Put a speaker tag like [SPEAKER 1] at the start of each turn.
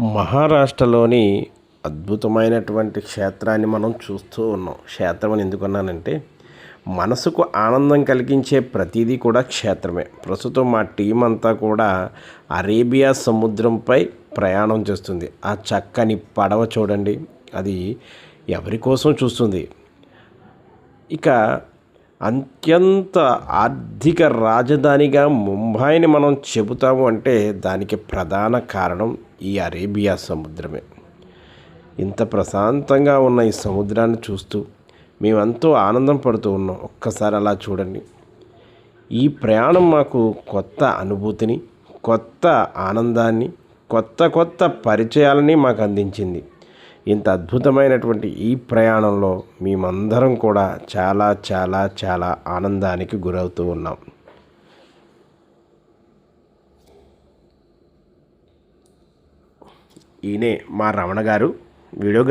[SPEAKER 1] మహారాష్ట్రలోని అద్భుతమైనటువంటి క్షేత్రాన్ని మనం చూస్తూ ఉన్నాం. క్షేత్రం అని ఎందుకన్నానంటే మనసుకు ఆనందం కలిగించే ప్రతిదీ కూడా క్షేత్రమే. ప్రస్తుతం మా టీం అంతా కూడా అరేబియా సముద్రంపై ప్రయాణం చేస్తుంది. ఆ చక్కని పడవ చూడండి. అది ఎవరి కోసం చూస్తుంది? ఇక అత్యంత ఆర్థిక రాజధానిగా ముంబైని మనం చెబుతాము అంటే దానికి ప్రధాన కారణం ఈ అరేబియా సముద్రమే. ఇంత ప్రశాంతంగా ఉన్న ఈ సముద్రాన్ని చూస్తూ మేమెంతో ఆనందం పడుతూ ఉన్నాం. ఒక్కసారి అలా చూడండి. ఈ ప్రయాణం మాకు కొత్త అనుభూతిని కొత్త ఆనందాన్ని కొత్త కొత్త పరిచయాలని మాకు అందించింది. ఇంత అద్భుతమైనటువంటి ఈ ప్రయాణంలో మేమందరం కూడా చాలా చాలా చాలా ఆనందానికి గురవుతూ ఉన్నాం. ఈయనే మా రమణ గారు వీడియోగ్రా